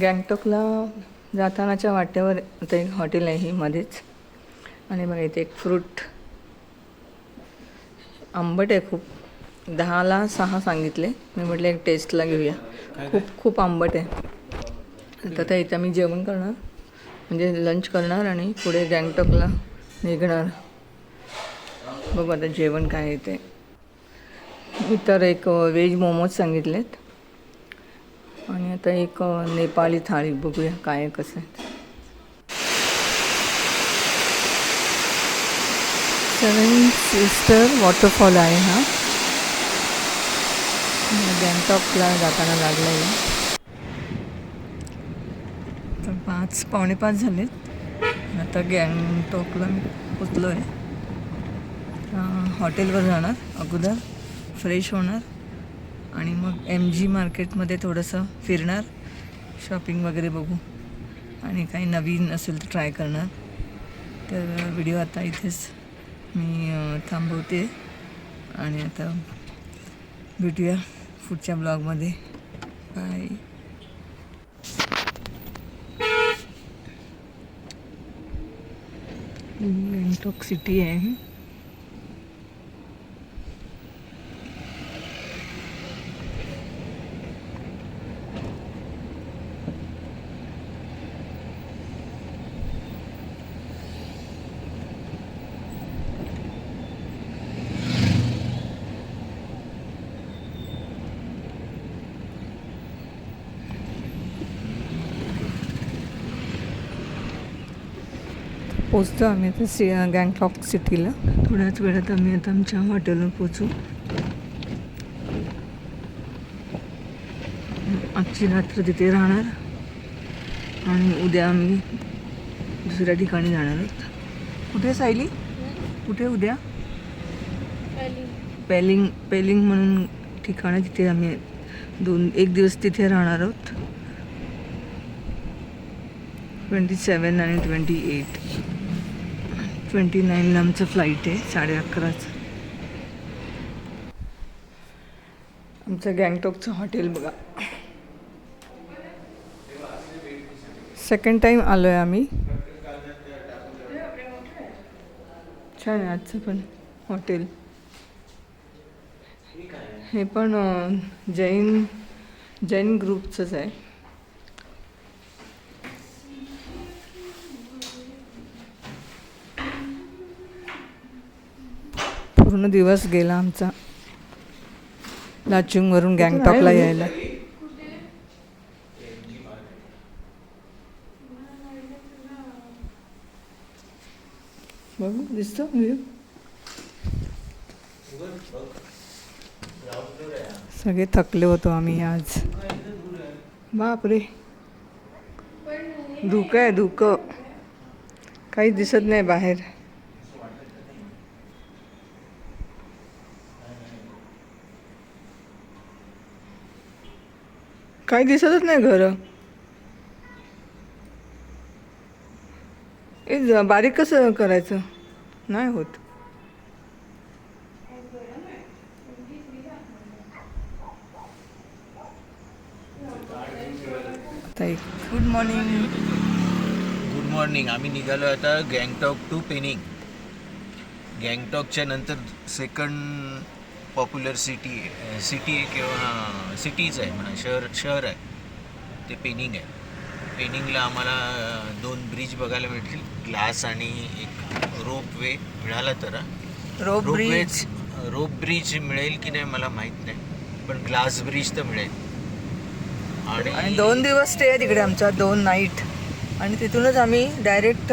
गँगटॉकला जातानाच्या वाटेवर आता एक हॉटेल आहे ही मध्येच. आणि बघा इथे एक फ्रूट आंबट आहे खूप. दहाला सहा सांगितले. मी म्हटलं एक टेस्टला घेऊया. खूप खूप आंबट आहे. तर आता इथं मी जेवण करणार. म्हणजे लंच करणार आणि पुढे गँगटॉकला निघणार. बघू आता जेवण काय आहे ते. मी तर एक व्हेज मोमोज सांगितलेत. आणि आता एक नेपाळी थाळी बघूया काय कसं आहे. सेवन सिस्टर वॉटरफॉल आहे हा. गँगटॉकला जाताना लागला आहे. तर पाच पावणे पाच झालेत. आता गँगटॉकला मी पोचलो आहे हॉटेलवर जाणार. अगोदर फ्रेश होणार. आणि मग एम जी मार्केटमध्ये थोडंसं फिरणार. शॉपिंग वगैरे बघू. आणि काही नवीन असेल तर ट्राय करणार. तर व्हिडिओ आता इथेच मी थांबवते. आणि आता भेटूया पुढच्या ब्लॉगमध्ये. बाय. गँगटॉक सिटी आहे. पोचतो आम्ही आता सि गँगटॉक सिटीला. थोड्याच वेळात आम्ही आता आमच्या हॉटेलवर पोचू आजची रात्र तिथे राहणार. आणि उद्या आम्ही दुसऱ्या ठिकाणी जाणार आहोत. कुठे सायली? कुठे उद्या? पेलिंग. पेलिंग म्हणून ठिकाण आहे तिथे आम्ही दोन एक दिवस तिथे राहणार आहोत. ट्वेंटी सेवन आणि ट्वेंटी एट. ट्वेंटी नाईनला आमचं फ्लाईट आहे साडे अकराचं आमचं गँगटॉकचं हॉटेल बघा. सेकंड टाईम आलो आहे आम्ही. छान आहे आजचं पण हॉटेल. हे पण जैन जैन ग्रुपचंच आहे. पूर्ण दिवस गेला आमचा. लाचुंगवरून गँगटॉकला यायला. बघू दिसतो व्ह्यू सगळे थकले होतो आम्ही आज. बापरे. धुकं आहे धुकं. काही दिसत नाही बाहेर. काही दिसतच नाही घर. ए बारीक कसं करायचं? नाही होत. गुड मॉर्निंग गुड मॉर्निंग आम्ही निघालो आता गँगटॉक टू पेनिंग गँगटॉकच्या नंतर सेकंड पॉप्युलर सिटी सिटी किंवा सिटीज आहे म्हणा शहर शहर आहे. ते पेनिंग आहे. पेनिंगला आम्हाला अं, दोन ब्रिज बघायला मिळतील ग्लास आणि एक रोप वे मिळाला तर. रोप ब्रिज रोप ब्रिज मिळेल की नाही मला माहीत नाही. पण ग्लास ब्रिज तर मिळेल. आणि दोन दिवस स्टे आहे तिकडे आमचा दोन नाईट आणि तिथूनच आम्ही डायरेक्ट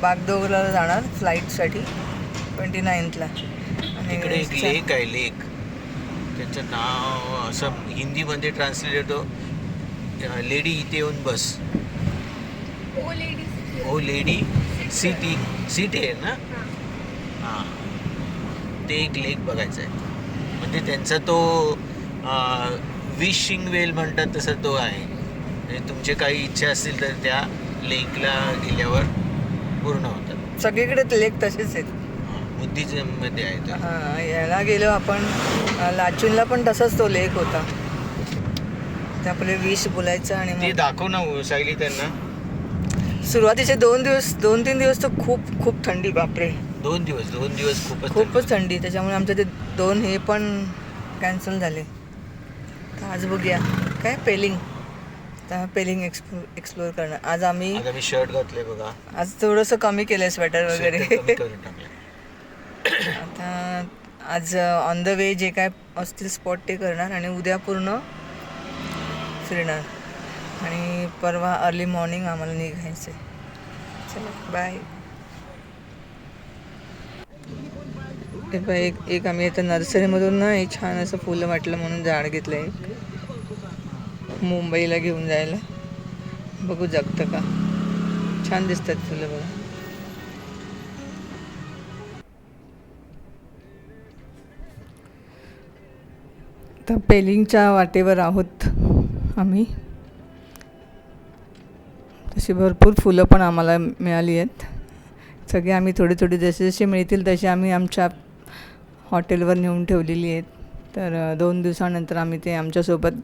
बागडोगरला जाणार फ्लाईटसाठी ट्वेंटी नाईन्थला इकडे एक लेक आहे लेक त्याचं नाव असं हिंदीमध्ये ट्रान्सलेट होतो लेडी इथे येऊन बस. ओ लेडी सिटी सिटी आहे ना? हां. ते एक लेक बघायचं आहे. म्हणजे त्यांचा तो विशिंग वेल म्हणतात तसा तो आहे. म्हणजे तुमचे काही इच्छा असतील तर त्या लेकला गेल्यावर पूर्ण होतात सगळीकडे लेक तसेच आहेत. बुद्धिझममध्ये आहे हां याला गेलो आपण लाचूनला पण तसाच तो लेक होता. आपले विश बोलायचं आणि ते मग दाखव ना सायली त्यांना. सुरुवातीचे दोन दिवस दोन तीन दिवस तर खूप खूप थंडी बापरे. दोन दिवस दोन दिवस खूपच खूपच थंडी त्याच्यामुळे आमचे ते दोन हे पण कॅन्सल झाले. तर आज बघूया काय पेलिंग? आता पेलिंग एक्सप्लो एक्सप्लोअर करणार आज आम्ही मी शर्ट घातले बघा. आज थोडंसं कमी केलं स्वेटर वगैरे. Sweater कमी करून टाकले आता आज ऑन द वे जे काय असतील स्पॉट ते करणार आणि उद्या पूर्ण फिरणार. आणि परवा अर्ली मॉर्निंग आम्हाला निघायचं चला बाय ते बघ, एक एक आम्ही आता नर्सरीमधून ना हे छान असं फुलं वाटलं म्हणून झाड घेतलं आहे मुंबईला घेऊन जायला. बघू जगतं का. छान दिसतात फुलं बघा. आता पेलिंगच्या वाटेवर आहोत आम्ही. तशी भरपूर फुलं पण आम्हाला मिळाली आहेत. सगळे आम्ही थोडी थोडी जसे जसे मिळतील तसे आम्ही आमच्या हॉटेलवर नेऊन ठेवलेली आहेत. तर दोन दिवसानंतर आम्ही ते आमच्यासोबत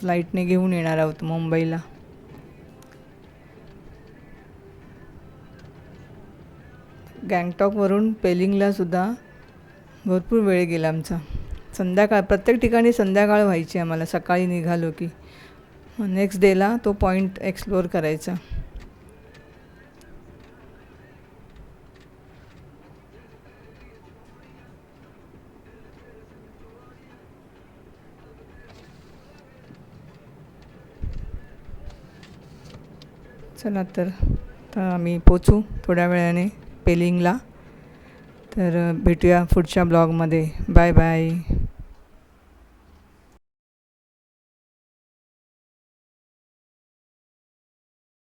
फ्लाईटने घेऊन येणार आहोत मुंबईला. गँगटॉकवरून पेलिंगला सुद्धा भरपूर वेळ गेला आमचा. संध्याकाळ प्रत्येक ठिकाणी संध्याकाळ व्हायची आम्हाला. सकाळी निघालो की. नेक्स्ट डेला तो पॉईंट एक्सप्लोअर करायचा. चला तर तर आम्ही पोचू थोड्या वेळाने पेलिंगला. तर भेटूया पुढच्या ब्लॉगमध्ये. Bye bye.